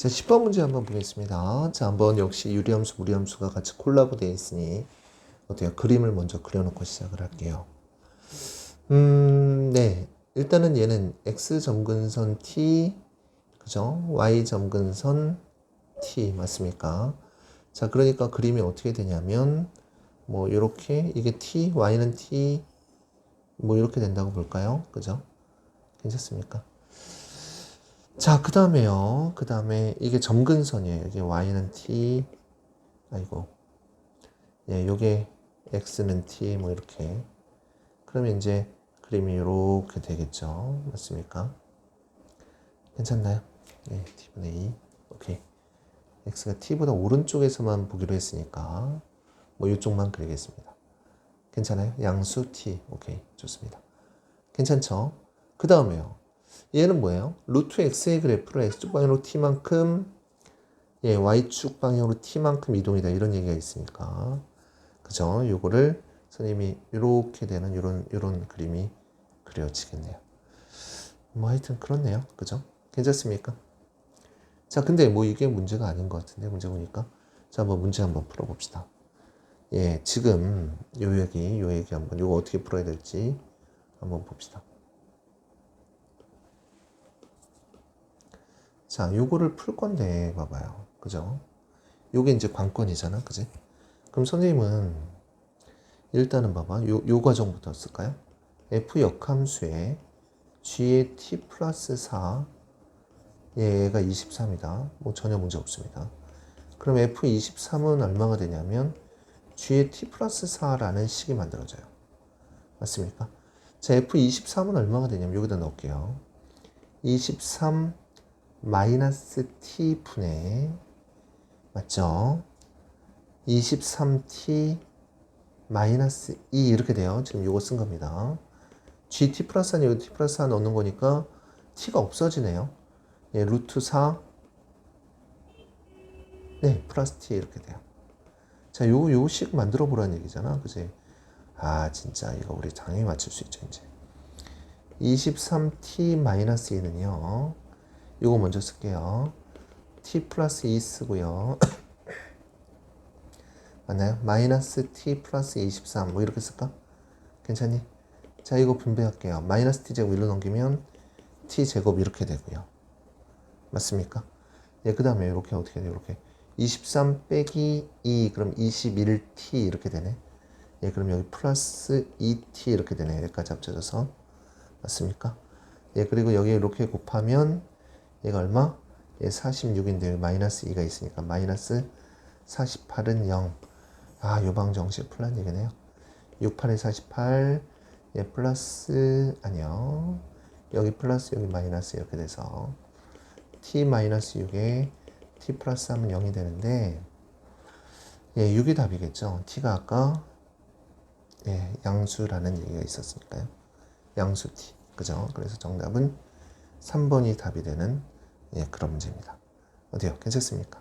자, 10번 문제 한번 보겠습니다. 자, 한번 역시 유리함수, 무리함수가 같이 콜라보 되어 있으니 어때요? 그림을 먼저 그려놓고 시작을 할게요. 음, 네. 일단은 얘는 x 점근선 t, 그죠? y 점근선 t 맞습니까? 자, 그러니까 그림이 어떻게 되냐면 뭐 이렇게 이게 t, y는 t 뭐 이렇게 된다고 볼까요? 그죠? 괜찮습니까? 자, 그 다음에요. 그 다음에 이게 점근선이에요. 이게 y는 t, 아이고, 예, 요게 x는 t, 뭐 이렇게. 그러면 이제 그림이 이렇게 되겠죠. 맞습니까? 괜찮나요? 예, t분의 2. 오케이. x가 t보다 오른쪽에서만 보기로 했으니까 뭐 이쪽만 그리겠습니다. 괜찮아요? 양수 t. 오케이. 좋습니다. 괜찮죠? 그 다음에요. 얘는 뭐예요? 루트 x의 그래프를 x축 방향으로 t만큼 예, y축 방향으로 t만큼 이동이다 이런 얘기가 있으니까 그죠? 요거를 선생님이 이렇게 되는 이런 이런 그림이 그려지겠네요. 뭐 하여튼 그렇네요. 그죠? 괜찮습니까? 자, 근데 뭐 이게 문제가 아닌 것 같은데 문제 보니까 자, 한번 문제 한번 풀어봅시다. 예, 지금 요 얘기, 요 얘기 한번 요거 어떻게 풀어야 될지 한번 봅시다. 자, 요거를 풀 건데 봐봐요. 그죠? 요게 이제 관건이잖아. 그지? 그럼 선생님은 일단은 봐봐. 요, 요 과정부터 쓸까요? f 역함수에 g의 t 플러스 4 얘가 23이다. 뭐 전혀 문제 없습니다. 그럼 f23은 얼마가 되냐면 g의 t 플러스 4라는 식이 만들어져요. 맞습니까? 자, f23은 얼마가 되냐면 여기다 넣을게요. 23 마이너스 t 분의 맞죠? 23t 마이너스 2 이렇게 돼요. 지금 요거 쓴 겁니다. gt 플러스 1 여기 t 플러스 1 넣는 거니까 t가 없어지네요. 예, 루트 4 네, 플러스 t 이렇게 돼요. 자, 요, 요식 만들어 보라는 얘기잖아. 그지? 아, 진짜 이거 우리 당연히 맞출 수 있죠, 이제. 23t 마이너스 2는요. 이거 먼저 쓸게요. t 플러스 2 쓰고요. 맞나요? 마이너스 t 플러스 23 뭐 이렇게 쓸까? 괜찮니? 자 이거 분배할게요. 마이너스 t 제곱 1로 넘기면 t 제곱 이렇게 되고요. 맞습니까? 예, 그 다음에 이렇게 어떻게 돼요? 이렇게 23 빼기 2 그럼 21t 이렇게 되네. 예, 그럼 여기 플러스 2t 이렇게 되네. 여기까지 합쳐져서 맞습니까? 예, 그리고 여기 이렇게 곱하면 얘가 얼마? 얘 46인데 마이너스 2가 있으니까 마이너스 48은 0. 아, 요방 정식 풀란 얘기네요. 68에 48, 얘 플러스, 아니요. 여기 플러스, 여기 마이너스 이렇게 돼서 t 마이너스 6에 t 플러스 하면 0이 되는데 예, 6이 답이겠죠. t가 아까 예, 양수라는 얘기가 있었으니까요. 양수 t. 그죠? 그래서 정답은 3번이 답이 되는 예, 그런 문제입니다. 어때요? 괜찮습니까?